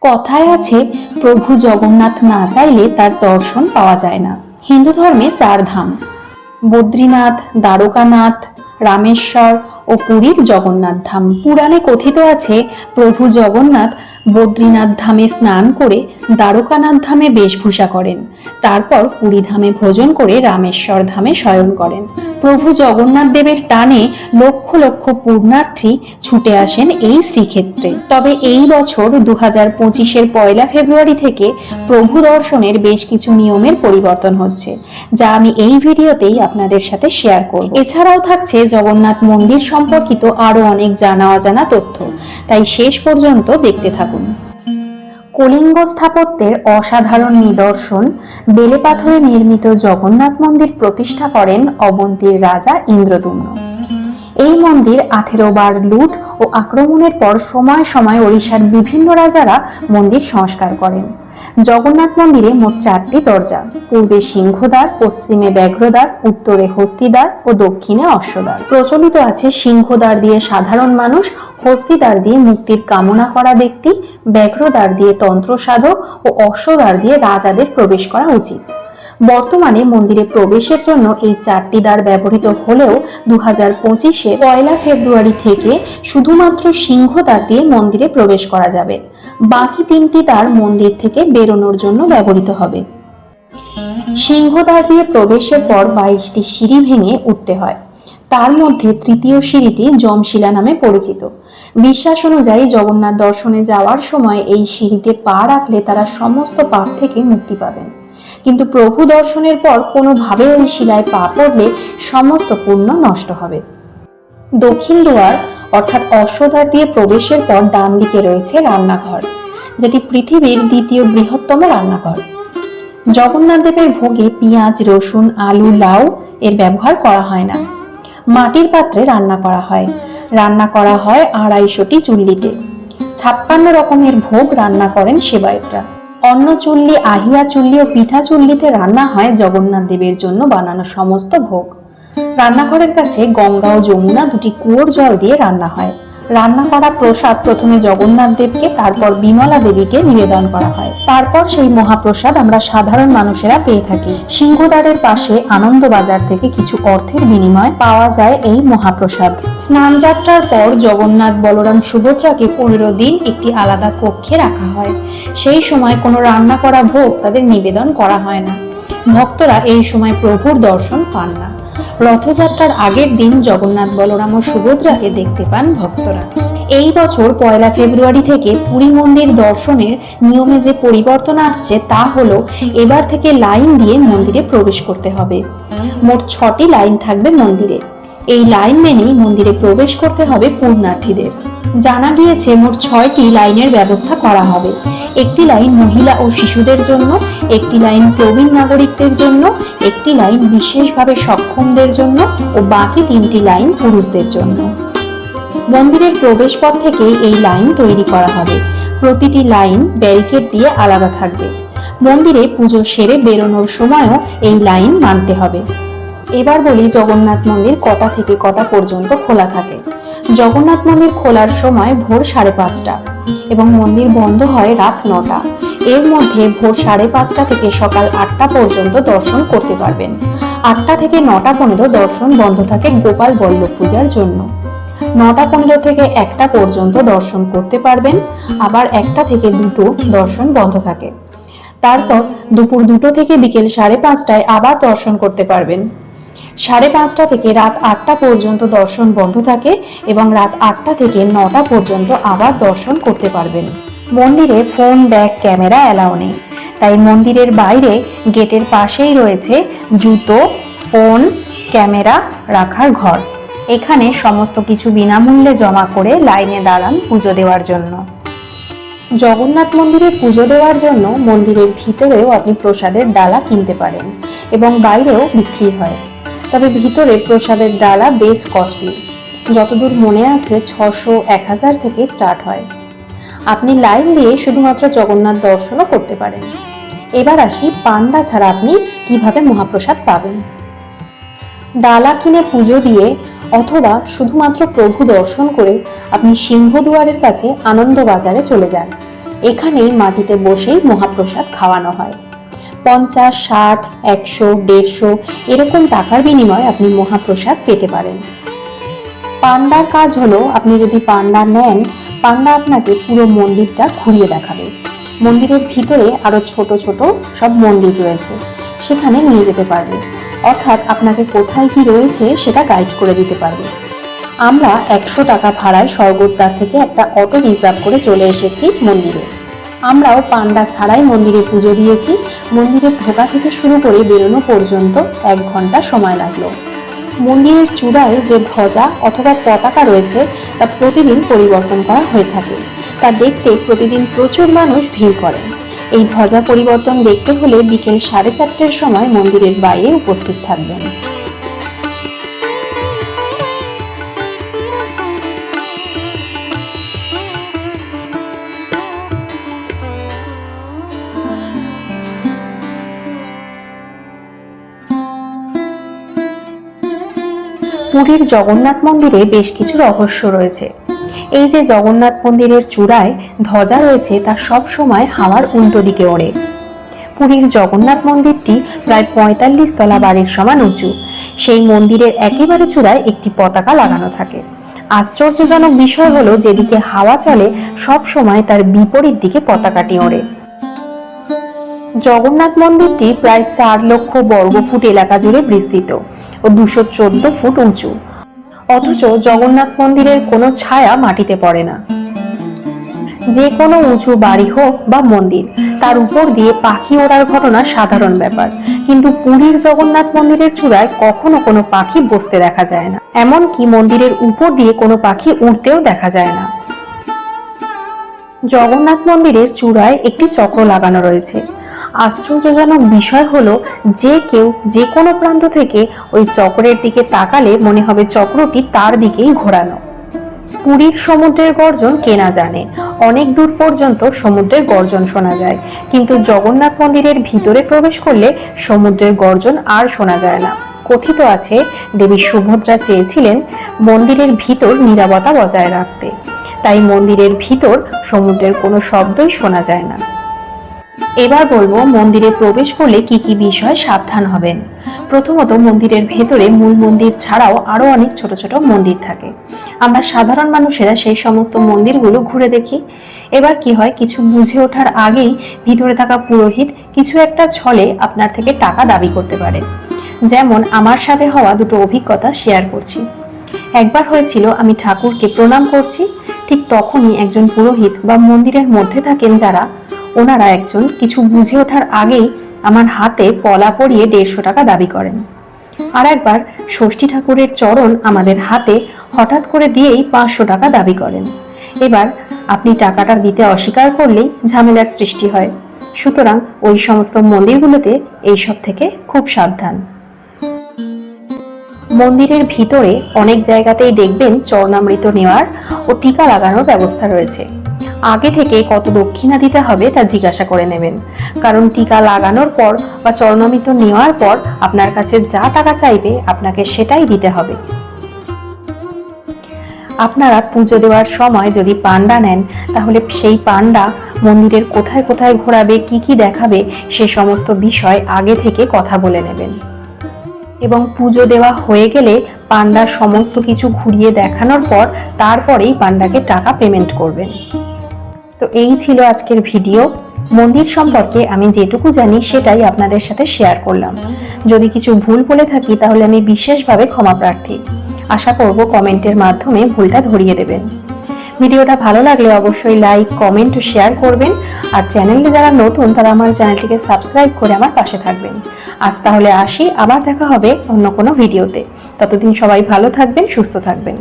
কথায় আছে, প্রভু জগন্নাথ না চাইলে তার দর্শন পাওয়া যায় না। হিন্দু ধর্মে চার ধাম। বদ্রীনাথ, দ্বারকানাথ, রামেশ্বর ও পুরীর জগন্নাথ ধাম। পুরাণে কথিত আছে, প্রভু জগন্নাথ বদ্রীনাথ ধামে স্নান করে দ্বারকানাথ ধামে বেশভূষা করেন। তারপর পুরী ধামে ভোজন করে রামেশ্বর ধামে শয়ন করেন। প্রভু জগন্নাথ দেবের টানে লক্ষ লক্ষ পূর্ণার্থী ছুটে আসেন এই শ্রীক্ষেত্রে। তবে এই বছর দু হাজার পঁচিশের পয়লা ফেব্রুয়ারি থেকে প্রভু দর্শনের বেশ কিছু নিয়মের পরিবর্তন হচ্ছে, যা আমি এই ভিডিওতেই আপনাদের সাথে শেয়ার করব। এছাড়াও থাকছে জগন্নাথ মন্দির সম্পর্কিত আরও অনেক জানা অজানা তথ্য। তাই শেষ পর্যন্ত দেখতে থাকুন। কলিঙ্গ স্থাপত্যের অসাধারণ নিদর্শন বেলে পাথরে নির্মিত জগন্নাথ মন্দির প্রতিষ্ঠা করেন অবন্তীর রাজা ইন্দ্রদুম্ন। এই মন্দির আঠেরো বার লুট ও আক্রমণের পর সময় সময় ওড়িশার বিভিন্ন রাজারা মন্দির সংস্কার করেন। জগন্নাথ মন্দিরে মোট চারটি দরজা, পূর্বে সিংহদ্বার, পশ্চিমে ব্যাঘ্রদ্বার, উত্তরে হস্তিদ্বার ও দক্ষিণে অশ্বদ্বার। প্রচলিত আছে সিংহদ্বার দিয়ে সাধারণ মানুষ, হস্তিদ্বার দিয়ে মুক্তির কামনা করা ব্যক্তি, ব্যাঘ্রদ্বার দিয়ে তন্ত্র সাধক ও অশ্বদ্বার দিয়ে রাজাদের প্রবেশ করা উচিত। বর্তমানে মন্দিরে প্রবেশের জন্য এই চারটি দ্বার ব্যবহৃত হলেও দু হাজার পঁচিশে পয়লা ফেব্রুয়ারি থেকে শুধুমাত্র সিংহ দ্বার দিয়ে মন্দিরে প্রবেশ করা যাবে। বাকি তিনটি দ্বার মন্দির থেকে বেরোনোর জন্য ব্যবহৃত হবে। সিংহদ্বার দিয়ে প্রবেশের পর বাইশটি সিঁড়ি ভেঙে উঠতে হয়। তার মধ্যে তৃতীয় সিঁড়িটি যমশিলা নামে পরিচিত। বিশ্বাস অনুযায়ী জগন্নাথ দর্শনে যাওয়ার সময় এই সিঁড়িতে পা রাখলে তারা সমস্ত পাপ থেকে মুক্তি পাবেন। কিন্তু প্রভু দর্শনের পর কোনোভাবে ওই শিলায় পা পড়লে সমস্ত পুণ্য নষ্ট হবে। দক্ষিণ দুয়ার, অর্থাৎ অশ্বদ্বার দিয়ে প্রবেশের পর ডান দিকে রয়েছে রান্নাঘর, যেটি পৃথিবীর দ্বিতীয় বৃহত্তম রান্নাঘর। জগন্নাথ দেবের ভোগে পেঁয়াজ, রসুন, আলু, লাউ এর ব্যবহার করা হয় না। মাটির পাত্রে রান্না করা হয়। রান্না করা হয় আড়াইশোটি চুল্লিতে। ছাপ্পান্ন রকমের ভোগ রান্না করেন সেবায়তরা। অন্ন চুল্লি আহিয়া চুল্লি ও পিঠা চুল্লিতে রান্না হয় জগন্নাথ দেবের জন্য বানানো সমস্ত ভোগ। রান্নাঘরের কাছে গঙ্গা ও যমুনা দুটি কুয়োর জল দিয়ে রান্না হয়। রান্না করা প্রসাদ প্রথমে জগন্নাথ দেবকে, তারপর বিমলা দেবীকে নিবেদন করা হয়। তারপর সেই মহাপ্রসাদ আমরা সাধারণ মানুষেরা পেয়ে থাকি। সিংহদ্বারের পাশে আনন্দবাজার থেকে কিছু অর্থের বিনিময়ে পাওয়া যায় এই মহাপ্রসাদ। স্নান যাত্রার পর জগন্নাথ বলরাম সুভদ্রাকে পনেরো দিন একটি আলাদা কক্ষে রাখা হয়। সেই সময় কোনো রান্না করা ভোগ তাদের নিবেদন করা হয় না। ভক্তরা এই সময় প্রভুর দর্শন পান না। রথযাত্রার আগের দিন জগন্নাথ বলরাম ও সুভদ্রাকে দেখতে পান ভক্তরা। এই বছর পয়লা ফেব্রুয়ারি থেকে পুরী মন্দির দর্শনের নিয়মে যে পরিবর্তন আসছে তা হলো, এবার থেকে লাইন দিয়ে মন্দিরে প্রবেশ করতে হবে। মোট ছটি লাইন থাকবে মন্দিরে। এই লাইন মেনেই মন্দিরে প্রবেশ করতে হবে পূর্ণার্থীদের জানা গিয়েছে, মোট ছয়টি লাইনের ব্যবস্থা করা হবে। একটি লাইন মহিলা ও শিশুদের জন্য, একটি লাইন প্রবীণ নাগরিকদের জন্য, একটি লাইন বিশেষভাবে সক্ষমদের জন্য ও বাকি তিনটি লাইন পুরুষদের জন্য। মন্দিরের প্রবেশপথ থেকে এই লাইন তৈরি করা হবে। প্রতিটি লাইন ব্যারিকেড দিয়ে আলাদা থাকবে। মন্দিরে পুজো সেরে বেরোনোর সময়ও এই লাইন মানতে হবে। এবার বলি জগন্নাথ মন্দির কটা থেকে কটা পর্যন্ত খোলা থাকে। জগন্নাথ মন্দির খোলার সময় ভোর সাড়ে পাঁচটা এবং মন্দির বন্ধ হয় রাত নটা। এর মধ্যে ভোর সাড়ে পাঁচটা থেকে সকাল আটটা পর্যন্ত দর্শন করতে পারবেন। আটটা থেকে নটা পনেরো দর্শন বন্ধ থাকে গোপাল বল্লভ পূজার জন্য। নটা পনেরো থেকে একটা পর্যন্ত দর্শন করতে পারবেন, আবার একটা থেকে দুটো দর্শন বন্ধ থাকে। তারপর দুপুর দুটো থেকে বিকেল সাড়ে পাঁচটায় আবার দর্শন করতে পারবেন। সাড়ে পাঁচটা থেকে রাত আটটা পর্যন্ত দর্শন বন্ধ থাকে এবং রাত আটটা থেকে নটা পর্যন্ত আবার দর্শন করতে পারবেন। মন্দিরে ফোন ব্যাগ ক্যামেরা অ্যালাউ নেই। তাই মন্দিরের বাইরে গেটের পাশেই রয়েছে জুতো ফোন ক্যামেরা রাখার ঘর। এখানে সমস্ত কিছু বিনামূল্যে জমা করে লাইনে দাঁড়ান পুজো দেওয়ার জন্য। জগন্নাথ মন্দিরে পুজো দেওয়ার জন্য মন্দিরের ভিতরেও আপনি প্রসাদের ডালা কিনতে পারেন এবং বাইরেও বিক্রি হয়। তবে ভিতরে প্রসাদের ডালা বেশ কস্টলি। যতদূর মনে আছে, ছশো এক হাজার থেকে স্টার্ট হয়। আপনি লাইন দিয়ে শুধুমাত্র জগন্নাথ দর্শনও করতে পারেন। এবার আসি পান্ডা ছাড়া আপনি কীভাবে মহাপ্রসাদ পাবেন। ডালা কিনে পুজো দিয়ে অথবা শুধুমাত্র প্রভু দর্শন করে আপনি সিংহদুয়ারের কাছে আনন্দবাজারে চলে যান। এখানেই মাটিতে বসেই মহাপ্রসাদ খাওয়ানো হয়। পঞ্চাশ, ষাট, একশো, দেড়শো এরকম টাকার বিনিময়ে আপনি মহাপ্রসাদ পেতে পারেন। পান্ডার কাজ হলো আপনি যদি পান্ডা নেন, পান্ডা আপনাকে পুরো মন্দিরটা ঘুরিয়ে দেখাবে। মন্দিরের ভিতরে আরও ছোট ছোট সব মন্দির রয়েছে, সেখানে নিয়ে যেতে পারবে। অর্থাৎ আপনাকে কোথায় কি রয়েছে সেটা গাইড করে দিতে পারবে। আমরা একশো টাকা ভাড়ায় স্বর্গদ্বার থেকে একটা অটো রিজার্ভ করে চলে এসেছি মন্দিরে। আমরাও পান্ডা ছাড়াই মন্দিরে পুজো দিয়েছি। মন্দিরে ঢোকা থেকে শুরু করে বেরোনো পর্যন্ত এক ঘণ্টা সময় লাগল। মন্দিরের চূড়ায় যে ধ্বজা অথবা পতাকা রয়েছে, তা প্রতিদিন পরিবর্তন করা হয়ে থাকে। তা দেখতে প্রতিদিন প্রচুর মানুষ ভিড় করেন। এই ধ্বজা পরিবর্তন দেখতে হলে বিকেল সাড়ে চারটের সময় মন্দিরের বাইরে উপস্থিত থাকবেন। পুরীর জগন্নাথ মন্দিরে বেশ কিছু রহস্য রয়েছে। এই যে জগন্নাথ মন্দিরের চূড়ায় ধ্বজা রয়েছে তা সব সময় হাওয়ার উল্টো দিকে ওড়ে। পুরীর জগন্নাথ মন্দিরটি প্রায় পঁয়তাল্লিশ তলা বাড়ির সমান উঁচু। সেই মন্দিরের একেবারে চূড়ায় একটি পতাকা লাগানো থাকে। আশ্চর্যজনক বিষয় হলো, যেদিকে হাওয়া চলে, সব সময় তার বিপরীত দিকে পতাকাটি ওড়ে। জগন্নাথ মন্দিরটি প্রায় চার লক্ষ বর্গফুট এলাকা জুড়ে বিস্তৃত। ও দুশো চোদ্দ ফুট উঁচু। অথচ জগন্নাথ মন্দিরের কোনো ছায়া মাটিতে পড়ে না। যে কোনো উঁচু বাড়ি হোক বা মন্দির, তার উপর দিয়ে পাখি ওড়ার ঘটনা সাধারণ ব্যাপার। কিন্তু পুরীর জগন্নাথ মন্দিরের চূড়ায় কখনো কোনো পাখি বসতে দেখা যায় না। এমনকি মন্দিরের উপর দিয়ে কোনো পাখি উড়তেও দেখা যায় না। জগন্নাথ মন্দিরের চূড়ায় একটি চক্র লাগানো রয়েছে। আশ্চর্যজনক বিষয় হলো যে কেউ যে কোনো প্রান্ত থেকে ওই চক্রের দিকে তাকালে মনে হবে চক্রটি তার দিকেই ঘোরানো। পুরীর সমুদ্রের গর্জন কেনা জানে। অনেক দূর পর্যন্ত সমুদ্রের গর্জন শোনা যায়। কিন্তু জগন্নাথ মন্দিরের ভিতরে প্রবেশ করলে সমুদ্রের গর্জন আর শোনা যায় না। কথিত আছে, দেবী সুভদ্রা চেয়েছিলেন মন্দিরের ভিতর নিরাপত্তা বজায় রাখতে। তাই মন্দিরের ভিতর সমুদ্রের কোনো শব্দই শোনা যায় না। এবার বলব, মন্দিরে প্রবেশ করলে কি কি বিষয় সাবধান হবেন? প্রথমত, মন্দিরের ভেতরে মূল মন্দির ছাড়াও আরও অনেক ছোট ছোট মন্দির থাকে। আমরা সাধারণ মানুষেরা সেই সমস্ত মন্দিরগুলো ঘুরে দেখি। এবার কি হয়, কিছু বুঝে ওঠার আগেই ভিতরে থাকা পুরোহিত কিছু একটা ছলে আপনার থেকে টাকা দাবি করতে পারে। যেমন, আমার সাথে হওয়া দুটো অভিজ্ঞতা শেয়ার করছি। একবার হয়েছিল, আমি ঠাকুরকে প্রণাম করছি। ঠিক তখনই একজন পুরোহিত বা মন্দিরের মধ্যে থাকেন যারা ওনারা একজন কিছু বুঝে ওঠার আগেই আমার হাতে পলা পরিয়ে দেড়শো টাকা দাবি করেন। আর একবার ষষ্ঠী ঠাকুরের চরণ আমাদের হাতে হঠাৎ করে দিয়েই পাঁচশো টাকা দাবি করেন। এবার আপনি টাকাটা দিতে অস্বীকার করলেই ঝামেলার সৃষ্টি হয়। সুতরাং ওই সমস্ত মন্দিরগুলোতে এইসব থেকে খুব সাবধান। মন্দিরের ভিতরে অনেক জায়গাতেই দেখবেন চরণামৃত নেওয়ার ও টিকা লাগানোর ব্যবস্থা রয়েছে। আগে থেকে কত দক্ষিণা দিতে হবে তা জিজ্ঞাসা করে নেবেন। কারণ টিকা লাগানোর পর বা চরণামৃত নেওয়ার পর আপনার কাছে যা টাকা চাইবে, আপনাকে সেটাই দিতে হবে। আপনারা পুজো দেওয়ার সময় যদি পান্ডা নেন, তাহলে সেই পান্ডা মন্দিরের কোথায় কোথায় ঘোরাবে, কি কি দেখাবে, সে সমস্ত বিষয় আগে থেকে কথা বলে নেবেন। এবং পুজো দেওয়া হয়ে গেলে পান্ডার সমস্ত কিছু ঘুরিয়ে দেখানোর পর তারপরেই পান্ডাকে টাকা পেমেন্ট করবেন। তো এই ছিল আজকের ভিডিও। মন্দির সম্পর্কে আমি যেটুকু জানি, সেটাই আপনাদের সাথে শেয়ার করলাম। যদি কিছু ভুল বলে থাকি, তাহলে আমি বিশেষভাবে ক্ষমা প্রার্থী। আশা করব কমেন্টের মাধ্যমে ভুলটা ধরিয়ে দেবেন। ভিডিওটা ভালো লাগলে অবশ্যই লাইক কমেন্ট শেয়ার করবেন। আর চ্যানেলে যারা নতুন, তারা আমার চ্যানেলটিকে সাবস্ক্রাইব করে আমার পাশে থাকবেন। আজ তাহলে আসি, আবার দেখা হবে অন্য কোনো ভিডিওতে। ততদিন সবাই ভালো থাকবেন, সুস্থ থাকবেন।